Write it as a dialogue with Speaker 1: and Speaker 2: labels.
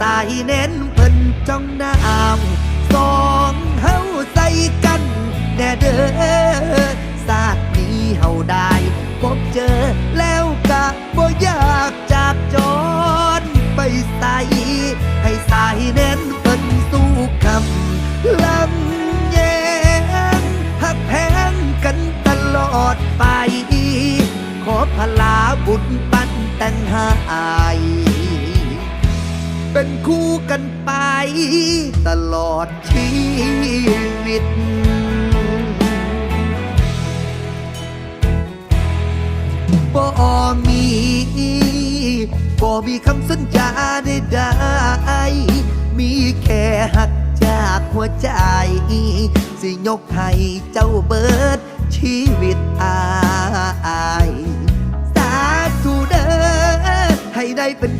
Speaker 1: สายเน้นเพิ่นจ้องน้ำสองเฮาใส่กันแน่เด้อศาสตร์นี้เฮาได้พบเจอแล้วกะบ่อยากจากจรไปใส่ให้สายเน้นเพิ่นสู้คำลำแยงหักแพงกันตลอดไป ขอพลาบุญปันแต่งหาย เป็นคู่กันไป ตลอดชีวิต บ่มีบ่มีคำสัญญาใดๆมีแค่หักจากหัวใจ สิยกให้เจ้าเบิดชีวิตอาย สาธุเด้อให้ได้เป็น